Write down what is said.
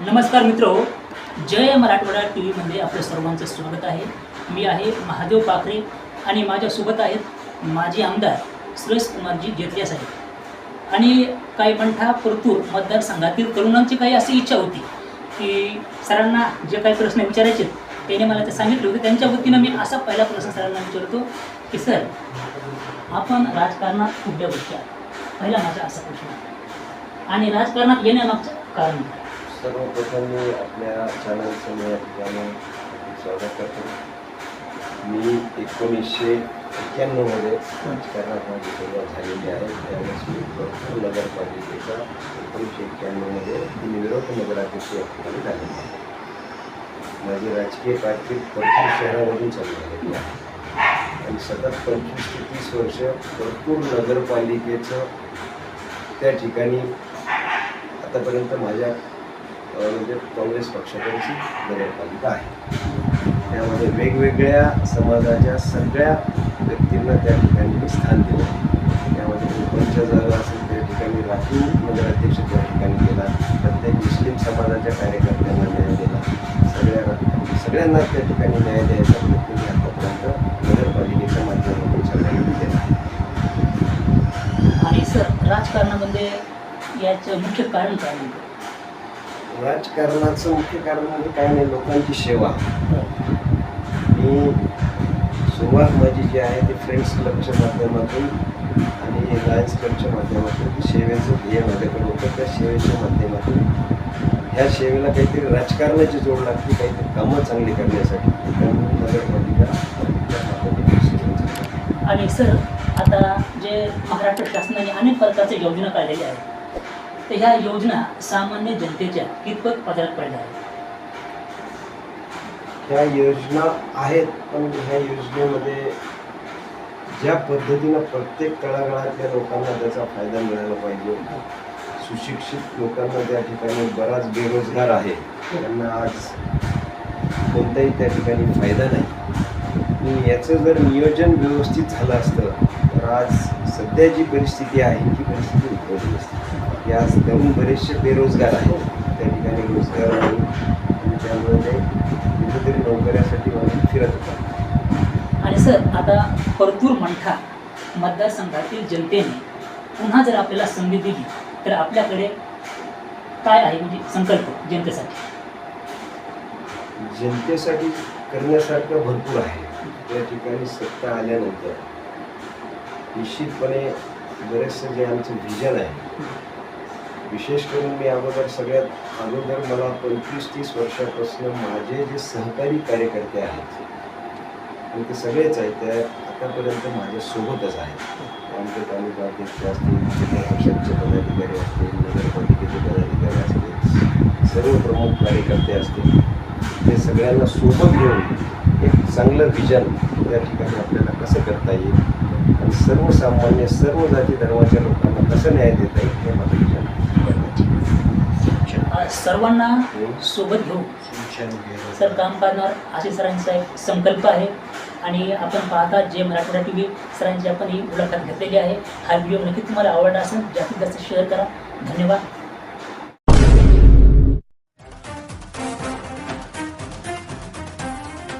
नमस्कार मित्र जय मराठवाडा टी व्हीमध्ये आपलं सर्वांचं स्वागत आहे. मी आहे महादेव पाखरे आणि माझ्यासोबत आहेत माजी आमदार सुरेश कुमारजी जेतल्या साहेब. आणि काही मंठा परतूर मतदारसंघातील तरुणांची काही अशी इच्छा होती की सरांना जे काही प्रश्न विचारायचे आहेत, त्याने मला ते सांगितले होते. त्यांच्या वतीनं मी असा पहिला प्रश्न सरांना विचारतो की सर आपण राजकारणात कुठल्या गोष्टी आहात पहिला माझा असा प्रश्न आणि राजकारणात येण्यामागचं कारण काय? सर्वप्रथम मी आपल्या चॅनलचं मी या ठिकाणी स्वागत करतो. मी एकोणीसशे एक्क्याण्णवमध्ये राजकारणात माझी सुरुवात झालेली आहे. त्यावेळेस मी भरपूर नगरपालिकेचा एकोणीसशे एक्क्याण्णवमध्ये बिनविरोध नगराध्यक्ष या ठिकाणी झालेली आहे. माझी राजकीय कारकीर्द भरपूर शहरामधून चालू झालेली आहे. आणि सतत पंचवीस ते तीस वर्ष भरपूर नगरपालिकेचं त्या ठिकाणी आतापर्यंत माझ्या म्हणजे काँग्रेस पक्षाकडची नगरपालिका आहे. त्यामध्ये वेगवेगळ्या समाजाच्या सगळ्या व्यक्तींना त्या ठिकाणी स्थान दिलं. त्यामध्ये सरपंच जागा असेल त्या ठिकाणी राखीव नगराध्यक्ष त्या ठिकाणी केला प्रत्येक मुस्लिम समाजाच्या कार्यकर्त्यांना न्याय दिला. सगळ्या सगळ्यांना त्या ठिकाणी न्याय द्यायचा प्रयत्न मी आतापर्यंत नगरपालिकेच्या माध्यमातून सगळ्यांनी केला. आणि सर राजकारणामध्ये याचं मुख्य कारण काय राजकारणाचं मुख्य कारण म्हणजे काय नाही लोकांची सेवा. मी सुरुवात माझी जी आहे ती फ्रेंड्स क्लबच्या माध्यमातून आणि लायन्स क्लबच्या माध्यमातून ती सेवेचं ध्येय माझ्याकडे होतं. त्या सेवेच्या माध्यमातून ह्या सेवेला काहीतरी राजकारणाची जोड लागते काहीतरी कामं चांगली करण्यासाठी. त्यामुळे नगरपालिका आणि सर आता जे महाराष्ट्र शासनाने अनेक प्रकारच्या योजना काढलेल्या आहेत. तर ह्या योजना सामान्य जनतेच्या कितपत पदरात पडल्या आहेत? ह्या योजना आहेत पण ह्या योजनेमध्ये ज्या पद्धतीनं प्रत्येक तळागाळातल्या लोकांना त्याचा फायदा मिळाला पाहिजे. सुशिक्षित लोकांना त्या ठिकाणी बराच बेरोजगार आहे. त्यांना आज कोणताही त्या ठिकाणी फायदा नाही. आणि याचं जर नियोजन व्यवस्थित झालं असतं तर आज सध्या जी परिस्थिती आहे ही परिस्थिती उद्भवली असते. आज तरुण बरेचसे बेरोजगार आहेत. त्या ठिकाणी रोजगार आणि त्यामुळे ते कुठेतरी नोकऱ्यासाठी म्हणून फिरत होतात आणि सर आता परतूर मंठा मतदारसंघातील जनतेने पुन्हा जर आपल्याला संधी दिली तर आपल्याकडे काय आहे म्हणजे संकल्प जनतेसाठी? जनतेसाठी करण्यासारखं भरपूर आहे. त्या ठिकाणी सत्ता आल्यानंतर निश्चितपणे बरेचसे जे आमचं व्हिजन आहे विशेष करून मी अगोदर सगळ्यात अगोदर मला पंचवीस तीस वर्षापासून माझे जे सहकारी कार्यकर्ते आहेत आणि ते सगळेच आहेत त्या आतापर्यंत माझ्यासोबतच आहेत आमचे तालुका अध्यक्ष असतील जिल्हा परिषदचे पदाधिकारी असतील नगरपालिकेचे पदाधिकारी असतील सर्व प्रमुख कार्यकर्ते असतील ते सगळ्यांना सोबत घेऊन एक चांगलं विजन त्या ठिकाणी आपल्याला कसं करता येईल आणि सर्वसामान्य सर्व जाती धर्माच्या लोकांना कसं न्याय देता येईल हे माझं विजन आहे. सर्वांना सोबत घेऊन सर काम करणार असे सरांचा एक संकल्प आहे. आणि आपण पाहता जे मराठवाडा टी व्ही सरांची आपण ही मुलाखत घेतलेली आहे. हा व्हिडिओ नक्की तुम्हाला आवडला असेल जास्तीत जास्त शेअर करा. धन्यवाद.